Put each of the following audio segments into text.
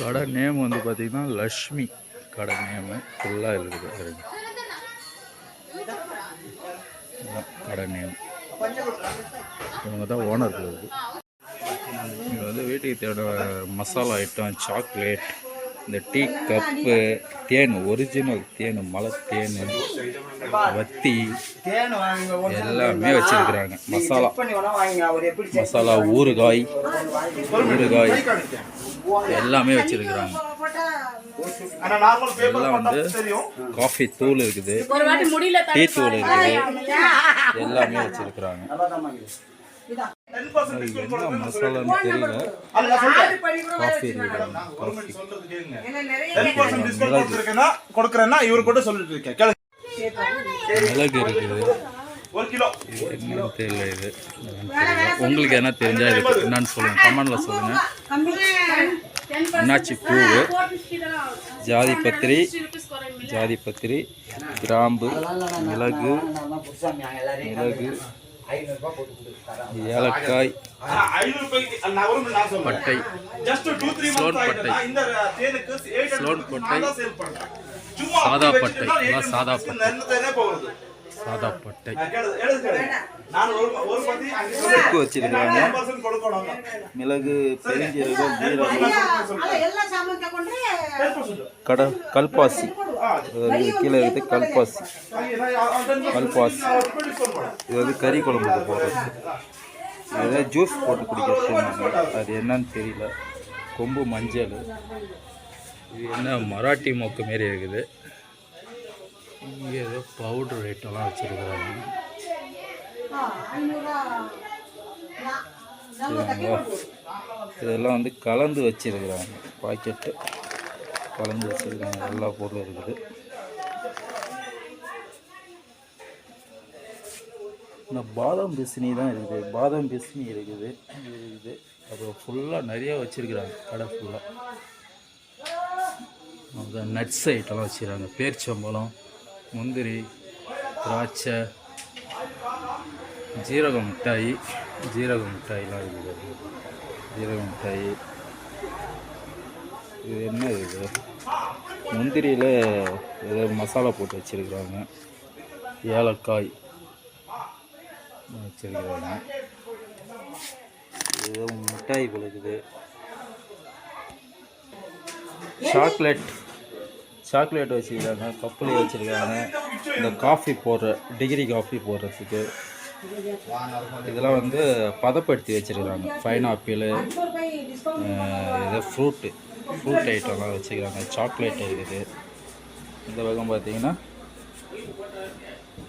கடை நேம் வந்து பார்த்தீங்கன்னா லக்ஷ்மி கடை நேமு. ஃபுல்லாக இருக்குது பாருங்க. கடை நேம். இவங்க தான் ஓனர் இருக்குது இது வந்து வீட்டுக்கு தேவையான மசாலா ஐட்டம் சாக்லேட் இந்த டீ கப்பு தேன் ஒரிஜினல் தேன் மலை தேன் வத்தி எல்லாமே வச்சிருக்கிறாங்க. மசாலா. மசாலா ஊறுகாய் ஊறுகாய் எல்லாமே வச்சிருக்கிறாங்க. ஆனா நார்மல் பேப்பர் எல்லாம் வந்து தெரியும். காஃபி தூள் இருக்குது. ஒரு வாட்டி முடியல டீ தூள் இருக்குது. எல்லாமே வச்சிருக்கிறாங்க. என்ன மசாலான்னு தெரியல. காஃபி இருக்குது கேளு மிளகு இருக்குது. தெரியல இது. உங்களுக்கு என்ன தெரிஞ்சா இது என்னன்னு சொல்லுங்க. கமெண்ட்ல சொல்லுங்க. அன்னாச்சி பூவு ஜாதி பத்திரி ஜாதி பத்திரி கிராம்பு மிளகு மிளகு ஏலக்காய் பட்டை. ஸ்லோன் பட்டை. ஸ்லோன் பட்டை. சாதா பட்டை. வச்சுட்டுனா இதெல்லாம் 800 சாதா பட்டை. சாதா பட்டை உப்பு வச்சிருக்காங்க. 10% கொடுக்கணும் மிளகு பெருஞ்சீரகம் ஜீரகம் 10% கடை கல்பாசி. அது கீழே இருக்குது கல்பாசி. கல்பாசி. இது வந்து கறி குழம்புக்கு போடுறது ஏதாவது ஜூஸ் போட்டு குடிக்கிறது அது என்னன்னு தெரியல. கொம்பு மஞ்சள். இது என்ன மராட்டி மொக்கு மாரி இருக்குது. இங்கே ஏதோ பவுடர் ஐட்டம்லாம் வச்சுருக்குறாங்க. இதெல்லாம் வந்து கலந்து வச்சிருக்கிறாங்க. பாக்கெட்டு கலந்து வச்சிருக்காங்க எல்லா பொருளும் இருக்குது. இந்த பாதாம் பிசினி தான் இருக்குது. பாதாம் பிசினி இருக்குது. இருக்குது. அப்புறம் ஃபுல்லாக நிறைய வச்சுருக்குறாங்க. கடை ஃபுல்லாக நட்ஸ் ஐட்டம்லாம் வச்சுருக்காங்க பேரிச்சம்பழம். முந்திரி திராட்சை ஜீரக மிட்டாய் ஜீரக மிட்டாயெலாம் இருக்குது. ஜீரக மிட்டாய். இது என்ன இது? முந்திரியில் ஏதோ மசாலா போட்டு வச்சுருக்குறாங்க. ஏலக்காய் வச்சுருக்குறாங்க. ஏதோ மிட்டாய் கொடுக்குது சாக்லேட் சாக்லேட் வச்சுருக்காங்க கப்பலி வச்சுருக்காங்க. இந்த காஃபி போடுற டிகிரி காஃபி போடுறதுக்கு. இதெல்லாம் வந்து பதப்படுத்தி வச்சுருக்காங்க. பைனாப்பிளு இது ஃப்ரூட்டு ஃப்ரூட் ஐட்டம்லாம் வச்சுருக்காங்க. சாக்லேட் இருக்குது. இந்த பக்கம் பார்த்தீங்கன்னா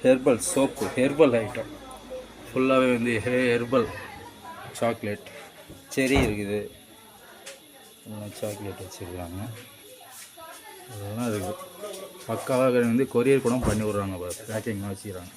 ஹெர்பல் சோப்பு ஹெர்பல் ஐட்டம் ஃபுல்லாகவே வந்து ஹெர்பல் சாக்லேட் செரி இருக்குது. சாக்லேட் வச்சுருக்காங்க. பக்காவாக வந்து கொரியர் கூட பண்ணி விட்றாங்க பேக்கிங்லாம் வச்சுக்கிறாங்க.